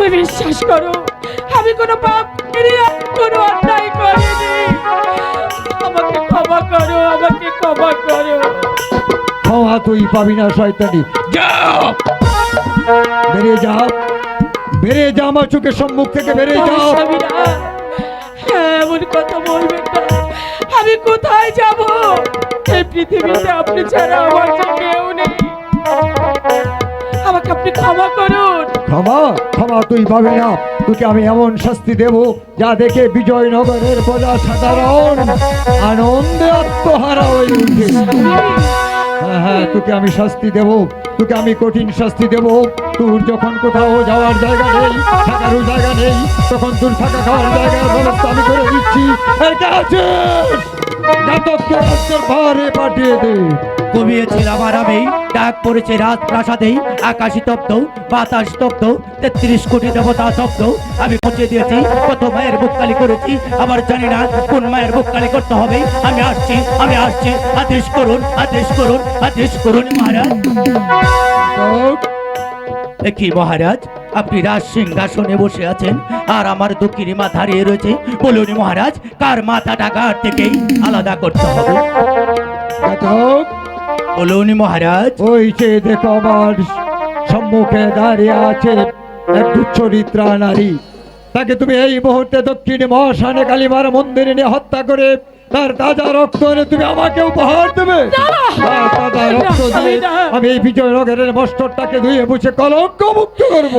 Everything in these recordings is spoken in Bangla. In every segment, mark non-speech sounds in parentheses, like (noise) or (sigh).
তুমি বিশ্বাস করো। আমি কোনো পাপ কোনো অন্যায় করিনি। আমাকে ক্ষমা করো আমাকে ক্ষমা করো। ক্ষমা তুই পাবি না শয়তানি। যাও! বেরিয়ে যাও। বেরিয়ে যা আমার চোখের সম্মুখ থেকে বেরিয়ে যাও। হ্যাঁ, এমন কথা বলবেন না। আমি কোথায় যাব? এই পৃথিবীতে আপনি ছাড়া আমার যে কেউ নেই। আমাকে আপনি ক্ষমা করুন। ক্ষমা ক্ষমা তুই পাবি না। তোকে আমি এমন শাস্তি দেব যা দেখে বিজয়নগরের প্রজা সাধারণ আনন্দে আত্মহারা হয়ে উঠবে। হ্যাঁ হ্যাঁ তোকে আমি শাস্তি দেব। তোকে আমি কঠিন শাস্তি দেব। তোর যখন কোথাও যাওয়ার জায়গা নেই, থাকারও জায়গা নেই, তখন তোর থাকা খাওয়ার জায়গার ব্যবস্থা আমি করে দিচ্ছি। জাতককে রাজ্যের পাঠিয়ে দে। ঘুমিয়েছিল আমার আমি। ডাক পড়েছে রাত প্রাসাদেই আকাশ তপ্ত, বাতাস তপ্ত, তেত্রিশ কোটি দেবতা তপ্ত। আমি পৌঁছে দিয়েছি, কত মায়ের বুককালি করেছি, আবার জানি না কোন মায়ের বুককালি করতে হবে। আমি আসছি আমি আসছি, আদেশ করুন আদেশ করুন আদেশ করুন মহারাজ। কি মহারাজ, আপনি রাজ সিংহাসনে বসে আছেন, আর আমার দক্ষিণী মাথা হারিয়ে রয়েছে। বলুন মহারাজ, কার মাথাটা গার থেকেই আলাদা করতে হবে? বলুন মহারাজ। ওই যে দেখো আমার সম্মুখে দাঁড়িয়ে আছে এক দুচ্চরিত্রা নারী, তাকে তুমি এই মুহূর্তে দক্ষিণ মহাশানে কালীমার মন্দিরে নিয়ে হত্যা করে তার তাজা রক্ত এনে তুমি আমাকে উপহার দেবে। তার তাজা রক্ত দিয়ে আমি এই বিজয়নগরের মস্তরটাকে ধুয়ে মুছে কলঙ্ক মুক্ত করব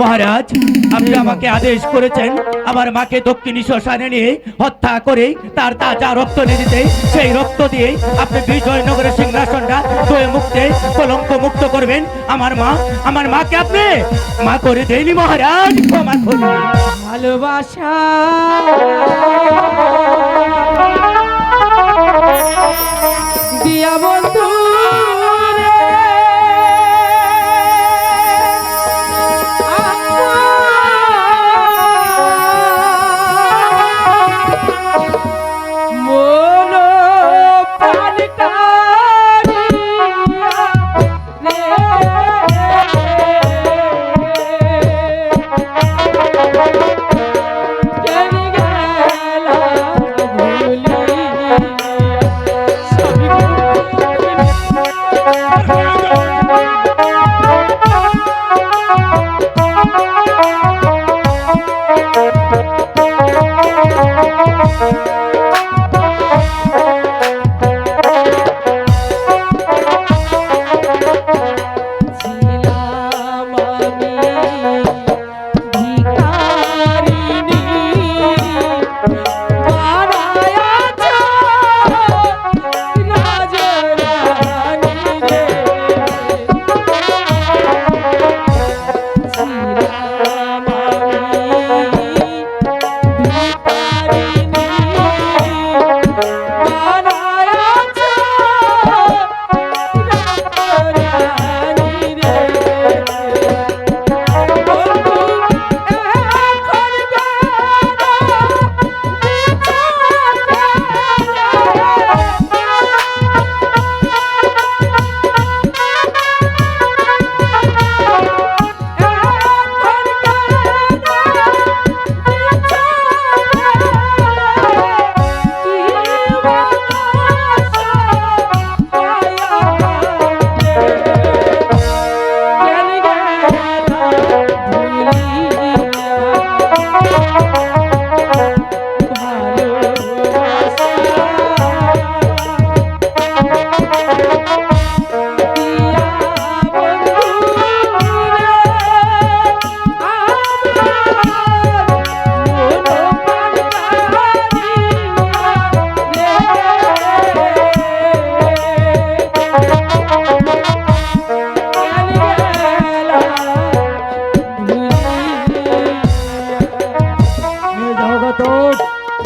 মহারাজ আপনি আমাকে আদেশ করেছেন আমার মাকে দক্ষিণী শ্মশানে নিয়ে হত্যা করে তার তাজা রক্ত নিয়ে দিতে। সেই রক্ত দিয়ে আপনি বিজয়নগরের সিংহাসনটা ধুয়ে মুক্তে কলঙ্ক মুক্ত করবেন। আমার মা আমার মাকে আপনি মা করে দেয়নি মহারাজ ক্ষমা করুন। ভালোবাসা। দিয়া বন্ধু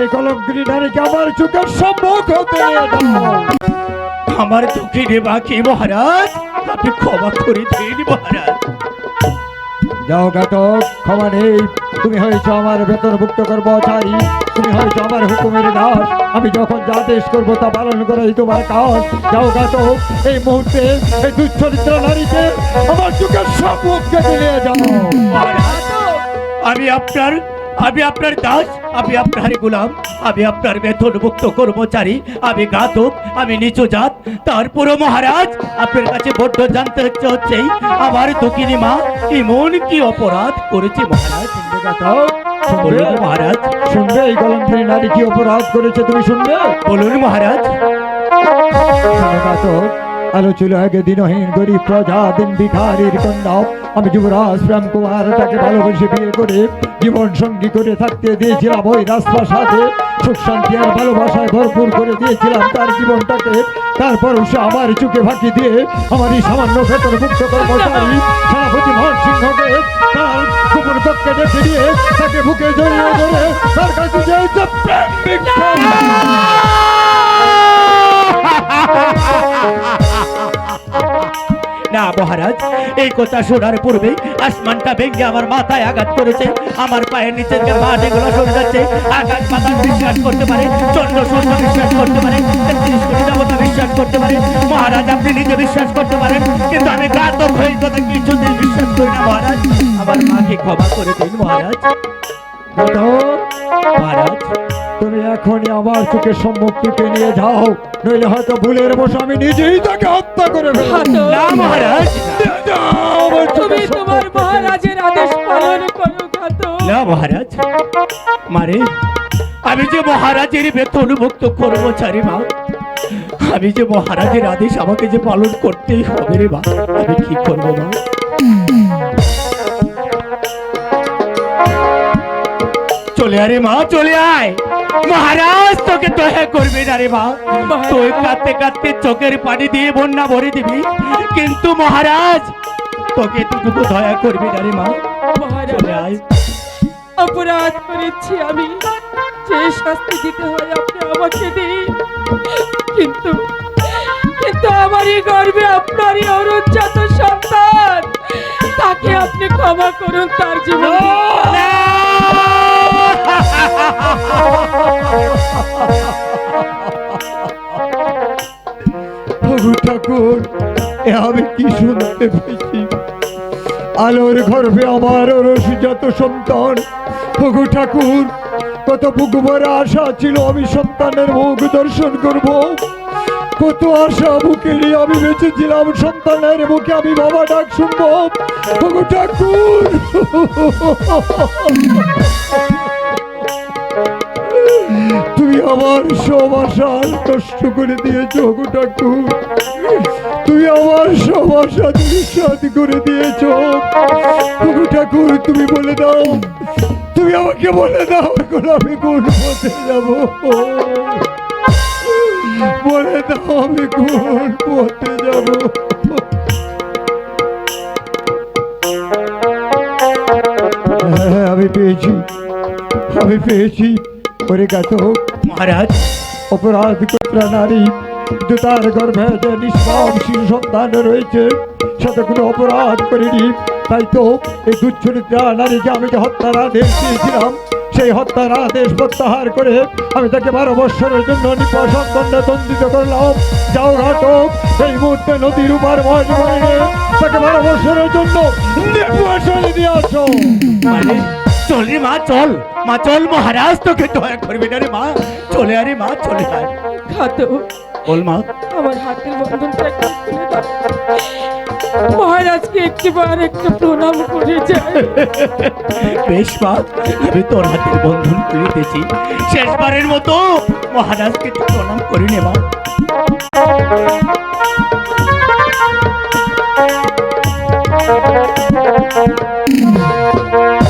এই কলঙ্কিনী নারীকে আমার চোখের সম্মুখ হতে আমার দক্ষিণে বাকি মহারাজ আপনি ক্ষমা করে দিন মহারাজ। যাও ঘাতক ক্ষমা নেই। তুমি হয়েছ আমার বেতনভুক্ত কর্মচারী। তুমি হয়তো আমার হুকুমের দাস। আমি যখন যা দেশ করব তা পালন করাই তোমার কাজ। যাও ঘাতক এই মুহূর্তে এই দুচ্চরিত্র নারীকে আমার চোখের সম্মুখ থেকে নিয়ে যাও আমি আপনার আমি আপনার দাস আমি আপনার গোলাম আমি আপনার বেতন মুক্ত কর্মচারী আমি ঘাতক আমি নিচু জাত। তারপরও মহারাজ আপনার কাছে বড্ড জানতে হচ্ছে আমার দক্ষিণী মা এমন কি অপরাধ করেছে মহারাজ? বলুন মহারাজ। শুনবে এই গলন্ত্রী নারী কি অপরাধ করেছে তুমি শুনবে? বলুন মহারাজ। ঘাতক আলো ছিল আগে দিনহীন গরিব প্রজা দিন ভিখারির কন্যা। আমি যুবরাজ প্রেম কুমার তাকে ভালোবেসে বিয়ে করে জীবন সঙ্গী করে থাকতে দিয়েছিলাম ওই রাস্তার সাথে সুখ শান্তি আর ভালোবাসায় ভরপুর করে দিয়েছিলাম তার জীবনটাকে। তারপর সে আমার চোখে ফাঁকি দিয়ে আমার এই সামান্য ভেতর মুক্ত কর্মচারী, সেনাপতি মহন সিংহকে তার কুকুর পক্ষে ডেকে দিয়ে তাকে বুকে জড়িয়ে ধরে তার কাছে যে (laughs) না মহারাজ, এই কথা শোনার পূর্বেই আসমানটা ভেঙে আমার মাথায় আঘাত করেছে। আমার পায়ের নিচে যে মাঠ এগুলো সরে যাচ্ছে আকাশ পাতাল বিশ্বাস করতে পারে, চন্দ্র সূর্য বিশ্বাস করতে পারে দেবতা বিশ্বাস করতে পারে, মহারাজ, আপনি নিজে বিশ্বাস করতে পারেন, কিন্তু আমি ঘাতক হয়ে কথা কিছুদিন বিশ্বাস করি না, মহারাজ। আমার মাকে ক্ষমা করে দিন, মহারাজ। মহারাজ তুমি এখনই আমার চোখের সম্মুখ থেকে নিয়ে যাও। নইলে হয়তো ভুলের বসে আমি নিজেই তাকে হত্যা করে মহারাজ নিয়ে যাও তুমি তোমার মহারাজের আদেশ পালন করো না মহারাজ। মারে আমি যে মহারাজের বেতন মুক্ত কর্মচারী মা আমি যে মহারাজের আদেশ আমাকে যে পালন করতেই হবে রে মা আমি কি করব মা? চলে আরে মা চলে আয়। মহারাজ তোকে দয়া করবে না রে মা। তুই কাঁদতে কাঁদতে চোখের পানি দিয়ে বন্যা ভরে দিবি। কিন্তু মহারাজ তোকে এতটুকু দয়া করবে না রে মা। অপরাধ করেছি আমি। যে শাস্তি দিতে হয় আপনি আমাকে দিন। কিন্তু কিন্তু আমারই গর্বে আপনারই অরুজ্জাত সন্তান। তাকে আপনি ক্ষমা করুন তার জীবন। প্রভু ঠাকুর, এ আমি কি শুনতে পেয়েছি? আলোর গর্ভে আমার রসিজাত সন্তান। প্রভু ঠাকুর, কত বুক আশা ছিল আমি সন্তানের মুখ দর্শন করব। কত আশা বুকে নিয়ে আমি বেঁচেছিলাম, সন্তানের মুখে আমি বাবা ডাক শুনব। প্রভু ঠাকুর! আমার সব আশা নষ্ট করে দিয়েছ গো ঠাকুর। তুমি আমার সব আশা নিঃস্বাদ করে দিয়েছ। গো ঠাকুর, তুমি বলে দাও। তুমি আমাকে বলে দাও, এখন আমি কোন পথে যাব? বলে দাও, আমি কোন পথে যাব? হ্যাঁ আমি পেয়েছি। আমি পেয়েছি। ওরে গাতক। মহারাজ। অপরাধ নারী কিন্তু তার গর্ভে যে নিষ্পাপ শিশু সন্তান রয়েছে সাথে কোনো অপরাধ করিনি। তাই তো এই দুচ্ছরিত্রা নারীকে আমি যে হত্যার আদেশ দিয়েছিলাম সেই হত্যার আদেশ প্রত্যাহার করে আমি তাকে বারো বৎসরের জন্য নিপাসন দণ্ডে দণ্ডিত করলাম। যাও ঘাটক এই মুহূর্তে নদীর উপার তাকে বারো বৎসরের জন্য নির্বাসনে দিয়ে আসো। মানে চল রে মা চল। মা চল মহারাজ তোকে দয়া করবে না রে মা। চলে আরে মা চলে আয়। ঘাতক বল মা। আমার হাতের বন্ধনটা একটু খুলে দাও। মহারাজকে একটিবার একটু প্রণাম করে যায় বেশ মা আমি তোর হাতের বন্ধন খুলিতেছি শেষবারের মতো মহারাজকে একটু প্রণাম করে নে মা। তুমি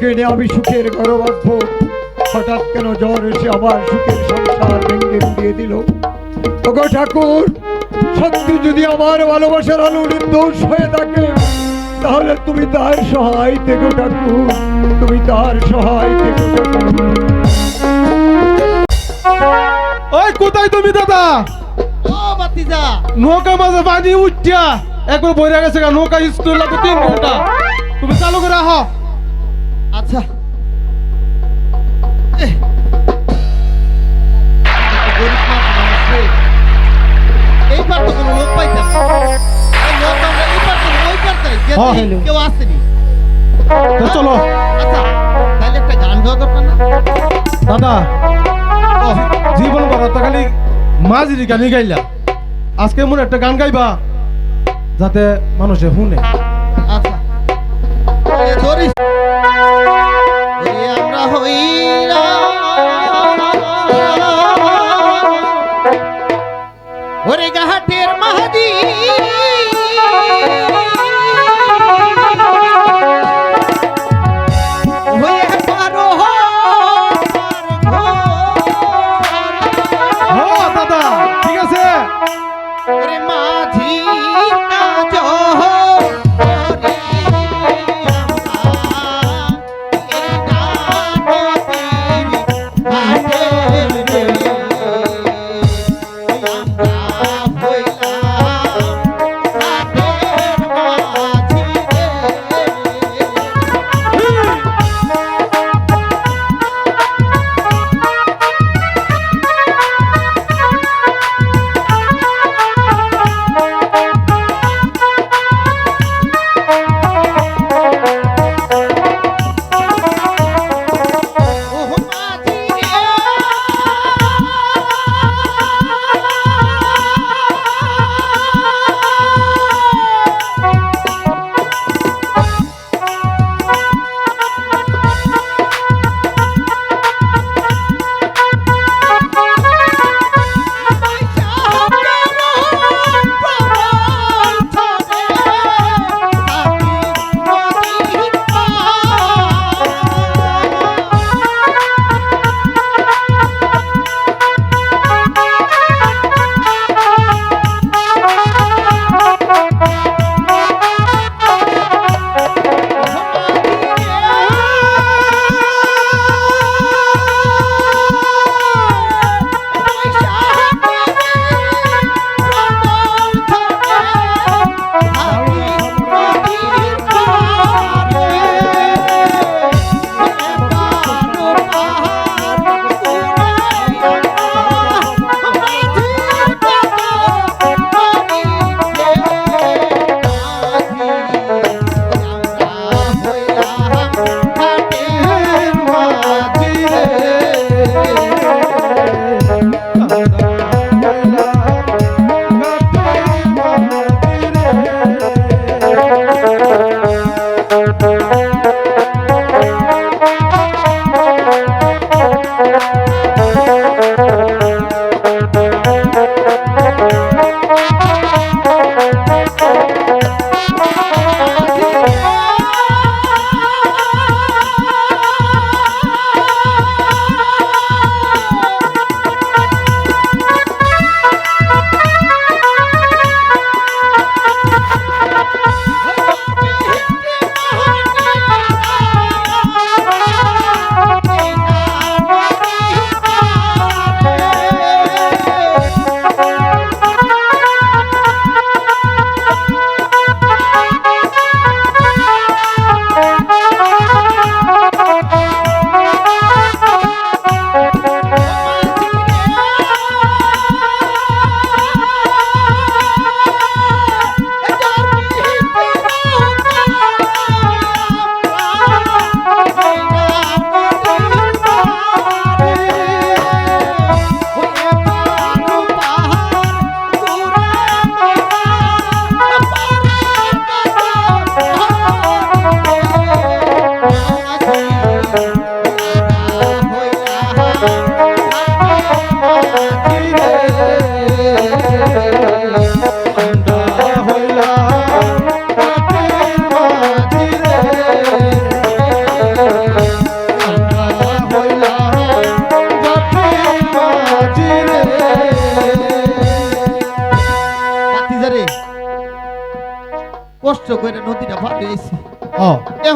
আলোকে নিয়ে আমি সুখের গর্বাধ্য হঠাৎ কেন জ্বর এসে আবার সুখের সংসার ভেঙে দিয়ে দিল? ওগো ঠাকুর সত্যি যদি আমার ভালোবাসার আলো নির্দোষ হয়ে থাকে তাহলে তুমি তার সহায় থেকো ঠাকুর। তুমি তার সহায় থেকো ঠাকুর। ওই কোথায় তুমি দাদা? ও বাতিজা নৌকা মাঝে পানি উঠিয়া একবার বইরা গেছে গা, নৌকা স্কুল লাগবে তিন ঘণ্টা। তুমি চালু করে আহ আচ্ছা এহ। গরিব মানুষ রে। এইবার তো কোনো লোক পাইতাম না। এই লোক আমরা এইবার তো ওই পার যাই, যে। দিন কেউ আসেনি। তো চলো। আচ্ছা তাহলে একটা গান গাওয়া দরকার না? দাদা জীবন বড় তো খালি মাঝিরি গানি গাইলা। আজকে মনে একটা গান গাইবা যাতে মানুষে শুনে। আচ্ছা। আমরা হইরা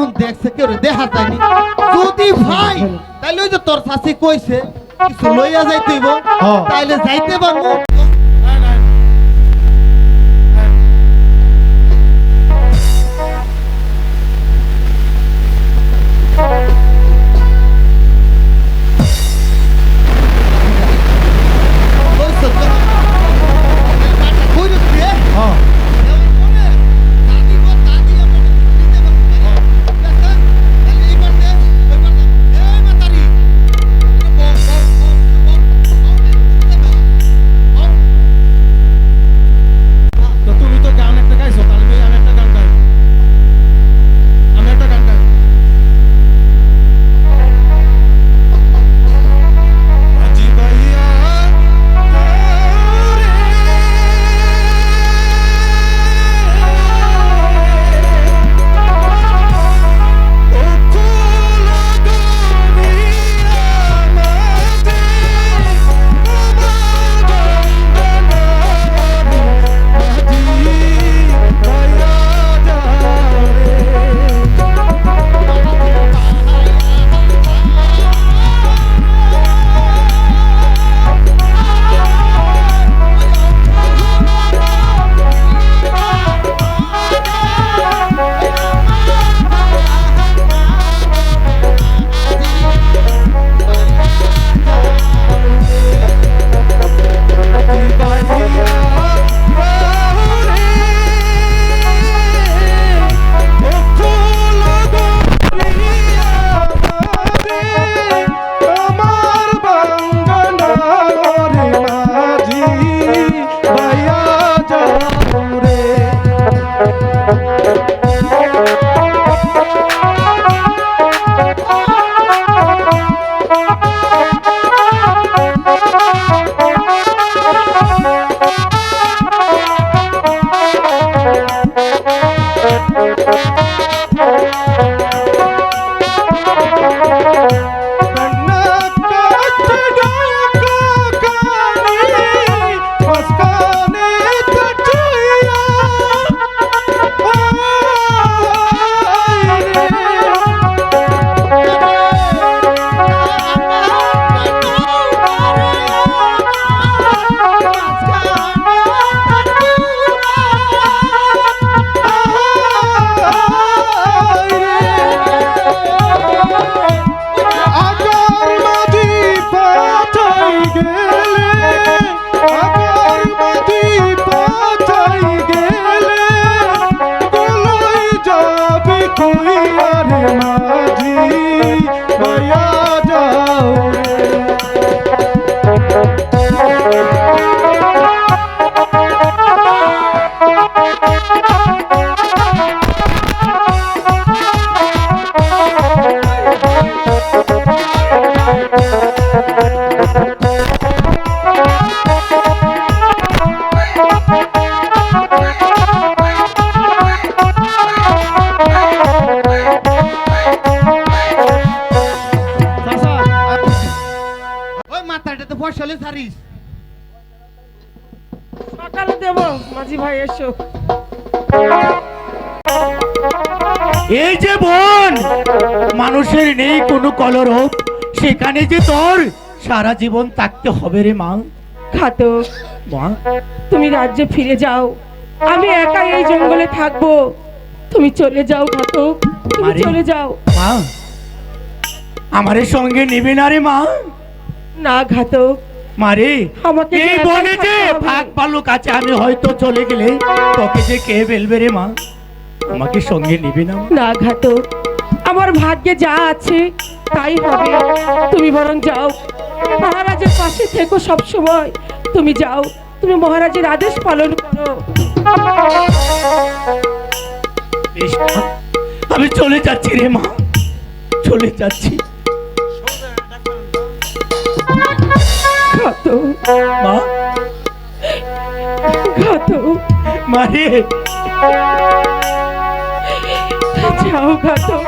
এখন দেখছে কেউ দেখা যায়নি যদি ভাই তাহলে ওই যে তোর শাশি কইছে কিছু লইয়া যাইতেইব তাইলে যাইতে পারব। মানুষের নেই কোনো কলরব সেখানে যে তোর সারা জীবন থাকতে হবে রে মা। ঘাতক মা? তুমি রাজ্যে ফিরে যাও। আমি একা এই জঙ্গলে থাকব। তুমি চলে যাও ঘাতক তুমি। চলে যাও। মা আমার সঙ্গে নিবি না রে মা। না ঘাতক মারে আমাকে এই একাই বনে থাকতে যে হবে। ভাগ ভালুক আছে আমি হয়তো চলে গেলে তোকে যে কে ফেলবে রে মা? আমাকে সঙ্গে নিবি না না ঘাতক আমার ভাগ্যে যা আছে তাই হবে। তুমি বরং যাও। মহারাজের পাশে থেকো সব সময় তুমি যাও। তুমি মহারাজের আদেশ পালন করো। আমি চলে যাচ্ছি রে মা। চলে যাচ্ছি। ঘাতক মা। ঘাতক মারে যাও ঘাতক